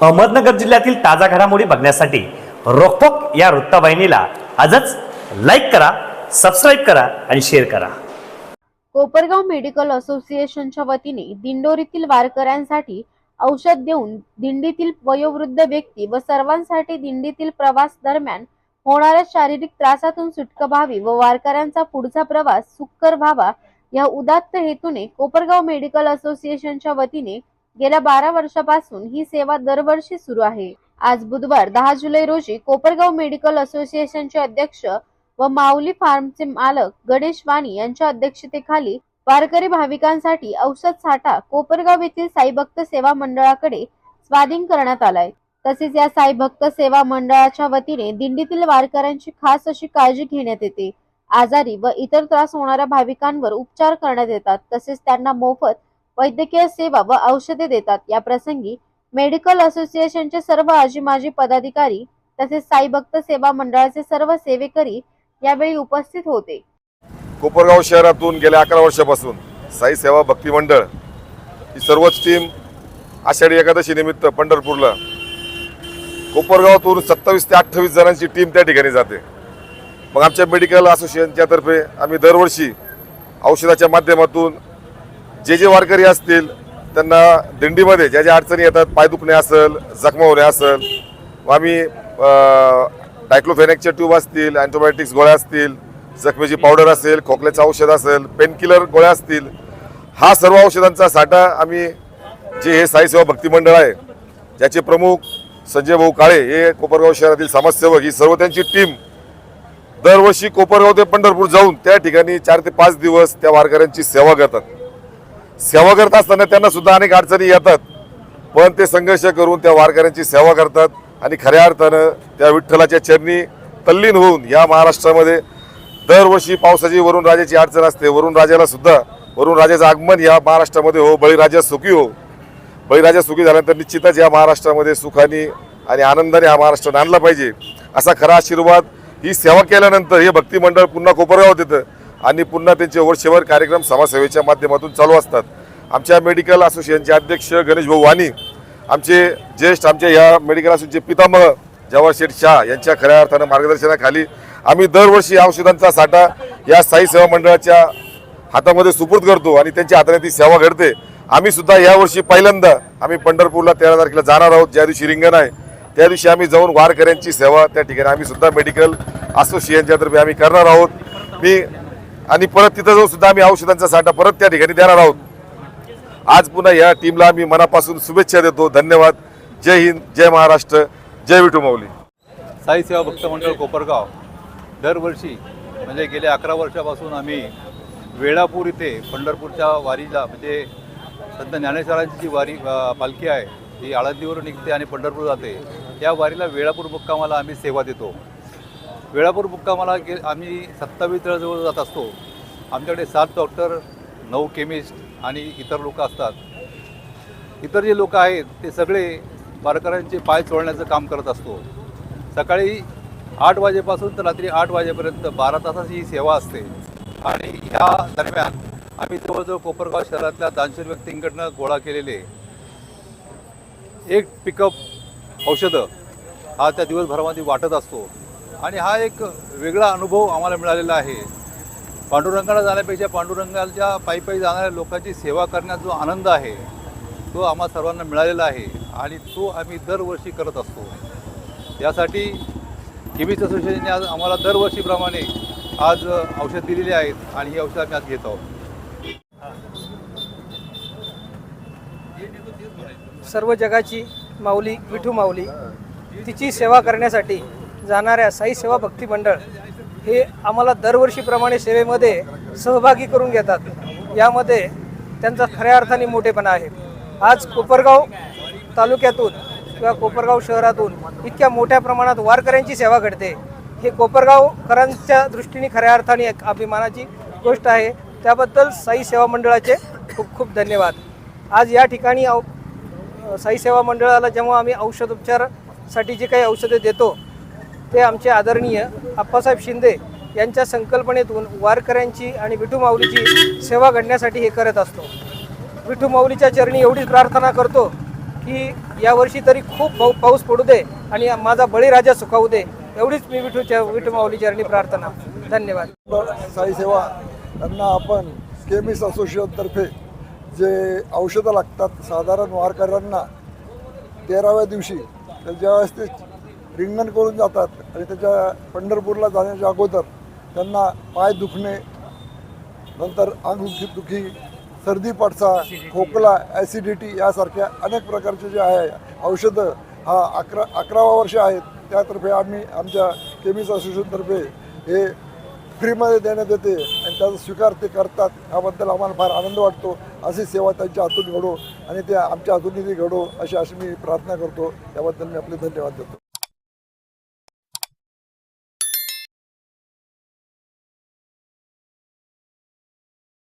अहमदनगर जिल्ह्यातील ताजा घडामोडी बघण्यासाठी रोखोक या वृत्तवाहिनीला आजच लाईक करा सबस्क्राईब करा आणि शेअर करा. कोपरगाव मेडिकल असोसिएशनच्या वतीने दिंडोरीतील वारकऱ्यांसाठी औषध देऊन दिंडीतील वयोवृद्ध व्यक्ती व सर्वांसाठी दिंडीतील प्रवास दरम्यान होणाऱ्या शारीरिक त्रासातून सुटका व्हावी व वारकऱ्यांचा पुढचा प्रवास सुखकर व्हावा या उदात्त हेतूने कोपरगाव मेडिकल असोसिएशनच्या वतीने गेल्या बारा वर्षापासून ही सेवा दरवर्षी सुरू आहे. आज बुधवार दहा जुलै रोजी कोपरगाव मेडिकल असोसिएशनचे अध्यक्ष व माऊली फार्मचे मालक गणेश वाणी यांच्या अध्यक्षतेखाली वारकरी भाविकांसाठी औषध साठा कोपरगाव येथील साईभक्त सेवा मंडळाकडे स्वाधीन करण्यात आलाय. तसेच या साईभक्त सेवा मंडळाच्या वतीने दिंडीतील वारकऱ्यांची खास अशी काळजी घेण्यात येते. आजारी व इतर त्रास होणाऱ्या भाविकांवर उपचार करण्यात येतात. तसेच त्यांना मोफत वैद्यकीय सेवा व औषधे देतात. या प्रसंगी मेडिकल असोसिएशनचे सर्व आजी माजी पदाधिकारी तसेच साईभक्त सेवा मंडळाचे सर्व सेवेकरी यावेळी उपस्थित होते. कोपरगाव शहरातून गेल्या अकरा वर्षापासून साई सेवा भक्ती मंडळ ही सर्वच टीम आषाढी एकादशी निमित्त पंढरपूरला कोपरगावातून सत्तावीस ते अठ्ठावीस जणांची टीम त्या ठिकाणी जाते. मग आमच्या मेडिकल असोसिएशनच्या तर्फे आम्ही दरवर्षी औषधाच्या माध्यमातून जे जे वारकरी असतील त्यांना दिंडीमध्ये ज्या ज्या अडचणी येतात पाय दुखणे असेल जखमा होणे असेल व आम्ही डायक्लोफेनेकच्या ट्यूब असतील अँटीबायोटिक्स गोळ्या असतील जखमेची पावडर असेल खोकल्याचं औषध असेल पेनकिलर गोळ्या असतील हा सर्व औषधांचा साठा आम्ही जे हे साई सेवा भक्ती मंडळ आहे ज्याचे प्रमुख संजय भाऊ काळे हे कोपरगाव शहरातील समाजसेवक ही सर्व त्यांची टीम दरवर्षी कोपरगाव ते पंढरपूर जाऊन त्या ठिकाणी चार ते पाच दिवस त्या वारकऱ्यांची सेवा करतात. सेवा करत असताना त्यांना सुद्धा अनेक अडचणी येतात. पण ते संघर्ष करून त्या वारकऱ्यांची सेवा करतात आणि खऱ्या अर्थानं त्या विठ्ठलाच्या चरणी तल्लीन होऊन या महाराष्ट्रामध्ये दरवर्षी पावसाची वरुण राजाची अडचण असते. वरुण राजाला सुद्धा वरुण राजाचं आगमन या महाराष्ट्रामध्ये हो बळीराजा सुखी हो. बळीराजा सुखी झाल्यानंतर निश्चितच या महाराष्ट्रामध्ये सुखाने आणि आनंदाने हा महाराष्ट्र आणला पाहिजे. असा खरा आशीर्वाद ही सेवा केल्यानंतर हे भक्ती मंडळ पुन्हा कोपरगावात येतं. आणि पुन्हा त्यांचे वर्षभर कार्यक्रम समाजसेवेच्या माध्यमातून चालू असतात. आमच्या मेडिकल असोसिएशनचे अध्यक्ष गणेश भाऊ वाणी आमचे ज्येष्ठ आमच्या या मेडिकल असोसिएशनचे पितामह जवाहर शेठ शाह यांच्या खऱ्या अर्थानं मार्गदर्शनाखाली आम्ही दरवर्षी औषधांचा साठा या साई सेवा मंडळाच्या हातामध्ये सुपूर्द करतो आणि त्यांच्या हाताने ती सेवा घडते. आम्ही सुद्धा यावर्षी पहिल्यांदा आम्ही पंढरपूरला तेरा तारखेला जाणार आहोत ज्या दिवशी रिंगण आहे. त्या दिवशी आम्ही जाऊन वारकऱ्यांची सेवा त्या ठिकाणी आम्ही सुद्धा मेडिकल असोसिएशनच्या तर्फे आम्ही करणार आहोत. मी आणि परत तिथं जाऊन सुद्धा आम्ही औषधांचा साठा परत त्या ठिकाणी देणार आहोत. आज पुन्हा या टीमला आम्ही मनापासून शुभेच्छा देतो. धन्यवाद. जय हिंद जय महाराष्ट्र जय विठू माऊली. साई सेवा भक्त मंडळ कोपरगाव. दरवर्षी म्हणजे गेल्या अकरा वर्षापासून आम्ही वेळापूर इथे पंढरपूरच्या वारीला म्हणजे संत ज्ञानेश्वरांची जी वारी पालखी आहे ती आळंदीवरून निघते आणि पंढरपूर जाते. या वारीला वेळापूर मुक्कामाला आम्ही सेवा देतो. वेळापूर मुक्कामाला गे आम्ही सत्तावीस जवळ जात असतो. आमच्याकडे सात डॉक्टर नऊ केमिस्ट आणि इतर लोक असतात. इतर जे लोक आहेत ते सगळे वारकऱ्यांचे पाय चोळण्याचं काम करत असतो. सकाळी आठ वाजेपासून तर रात्री आठ वाजेपर्यंत बारा तासाची ही सेवा असते. आणि ह्या दरम्यान आम्ही जवळजवळ कोपरगाव शहरातल्या दानशूर व्यक्तींकडनं गोळा केलेले एक पिकअप औषधं हा त्या दिवसभरामध्ये वाटत असतो. आणि हा एक वेगळा अनुभव आम्हाला मिळालेला आहे. पांडुरंगाला जाण्यापेक्षा पांडुरंगाच्या पायी पायी जाणाऱ्या लोकांची सेवा करण्याचा जो आनंद आहे तो आम्हा सर्वांना मिळालेला आहे आणि तो आम्ही दरवर्षी करत असतो. यासाठी केमिस्ट असोसिएशनने आज आम्हाला दरवर्षीप्रमाणे आज औषध दिलेली आहेत आणि ही औषधं आम्ही आज घेत आहोत. सर्व जगाची माऊली विठू माऊली तिची सेवा करण्यासाठी जाणाऱ्या साई सेवा भक्ती मंडळ हे आम्हाला दरवर्षीप्रमाणे सेवेमध्ये सहभागी करून घेतात. यामध्ये त्यांचा खऱ्या अर्थाने मोठेपणा आहे. आज कोपरगाव तालुक्यातून किंवा कोपरगाव शहरातून इतक्या मोठ्या प्रमाणात वारकऱ्यांची सेवा घडते. हे कोपरगावकरांच्या दृष्टीने खऱ्या अर्थाने एक अभिमानाची गोष्ट आहे. त्याबद्दल साई सेवा मंडळाचे खूप खूप धन्यवाद. आज या ठिकाणी औ साई सेवा मंडळाला जेव्हा आम्ही औषधोपचारासाठी जे काही औषधे देतो ते आमचे आदरणीय आप्पासाहेब शिंदे यांच्या संकल्पनेतून वारकऱ्यांची आणि विठू माऊलीची सेवा घडण्यासाठी हे करत असतो. विठू माऊलीच्या चरणी एवढीच प्रार्थना करतो की यावर्षी तरी खूप पाऊ पाऊस पडू दे आणि माझा बळीराजा सुखावू दे. एवढीच मी विठूच्या विठू माऊली चरणी प्रार्थना. धन्यवाद. साई सेवा आपण केमिस्ट असोसिएशनतर्फे जे औषधं लागतात साधारण वारकऱ्यांना तेराव्या दिवशी तर ज्यावेळेस ते रिंगण करून जातात आणि त्याच्या पंढरपूरला जाण्याच्या अगोदर त्यांना पाय दुखणे नंतर अंगुखी दुखी सर्दी पडसा खोकला ॲसिडिटी यासारख्या अनेक प्रकारचे जे आहे औषधं हा अकरा अकरावा वर्ष आहेत. त्यातर्फे आम्ही आमच्या केमिस्ट असोसिएशनतर्फे हे फ्रीमध्ये देण्यात येते आणि त्याचा स्वीकार ते करतात. याबद्दल आम्हाला फार आनंद वाटतो. अशी सेवा त्यांच्या हातून घडो आणि त्या आमच्या हातूनही घडो अशी अशी मी प्रार्थना करतो. त्याबद्दल मी आपले धन्यवाद देतो.